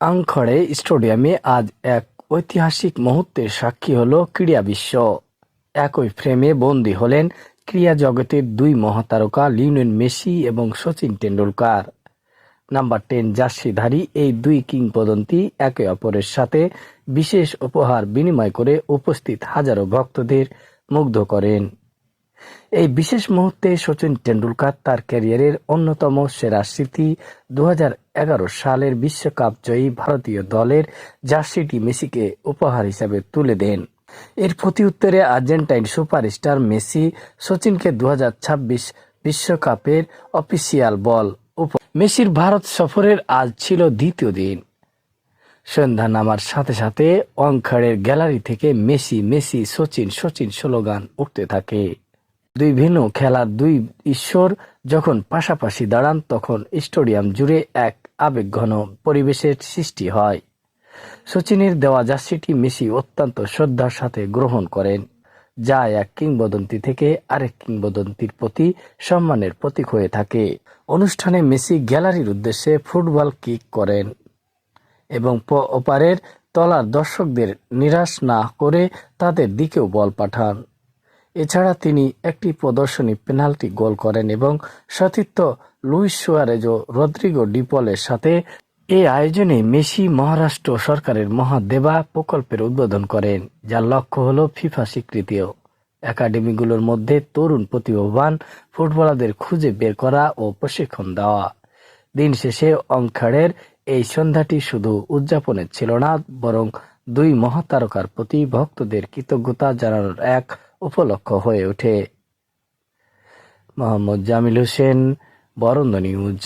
আংখড়ে স্টেডিয়ামে আজ এক ঐতিহাসিক মুহূর্তের সাক্ষী হল ক্রীড়া বিশ্ব। একই ফ্রেমে বন্দী হলেন ক্রীড়া জগতের দুই মহাতারকা লিওনেল মেসি এবং সচিন টেন্ডুলকার নাম্বার টেন জার্সিধারী এই দুই কিংবদন্তি একে অপরের সাথে বিশেষ উপহার বিনিময় করে উপস্থিত হাজারো ভক্তদের মুগ্ধ করেন। এই বিশেষ মুহূর্তে সচিন টেন্ডুলকার তার ক্যারিয়ারের অন্যতম সেরা স্মৃতি দু হাজার এগারো সালের বিশ্বকাপ জয়ী ভারতীয় দলের জার্সিটি মেসিকে উপহার হিসেবে তুলে দেন। এর প্রতি উত্তরে আর্জেন্টাইন সুপারস্টার মেসি সচিনকে দু বিশ্বকাপের অফিসিয়াল বল মেসির ভারত সফরের আজ ছিল দ্বিতীয় দিন। সন্ধ্যা নামার সাথে সাথে ওয়াংখেড়ের গ্যালারি থেকে Messi Messi, Sachin Sachin slogan উঠতে থাকে। দুই ভিন্ন খেলার দুই ঈশ্বর যখন পাশাপাশি দাঁড়ান, তখন স্টেডিয়াম জুড়ে এক আবেগঘন পরিবেশের সৃষ্টি হয়। সচিনের দেওয়া জার্সিটি মেসি অত্যন্ত শ্রদ্ধার সাথে গ্রহণ করেন, যা এক কিংবদন্তি থেকে আরেক কিংবদন্তির প্রতি সম্মানের প্রতীক হয়ে থাকে। অনুষ্ঠানে মেসি গ্যালারির উদ্দেশ্যে ফুটবল কিক করেন এবং ওপারের তলার দর্শকদের নিরাশ না করে তাদের দিকেও বল পাঠান। এছাড়া তিনি একটি প্রদর্শনী পেনাল্টি গোল করেন এবং সতীর্থ লুইস সুয়ারেজ ও রদ্রিগো ডিপলের সাথে এই আয়োজনে মেসি মহারাষ্ট্র সরকারের মহাদেবা প্রকল্পের উদ্বোধন করেন, যার লক্ষ্য হল ফিফা স্বীকৃতিও। একাডেমিগুলোর মধ্যে তরুণ প্রতিভাবান ফুটবলারদের খুঁজে বের করা ও প্রশিক্ষণ দেওয়া। দিন শেষে অংখাড়ের এই সন্ধ্যাটি শুধু উদযাপনের ছিল না, বরং দুই মহাতারকার প্রতি ভক্তদের কৃতজ্ঞতা জানানোর এক উপলক্ষ হয়ে ওঠে। মোহাম্মদ জামিল হোসেন বরন্দ নিউজ।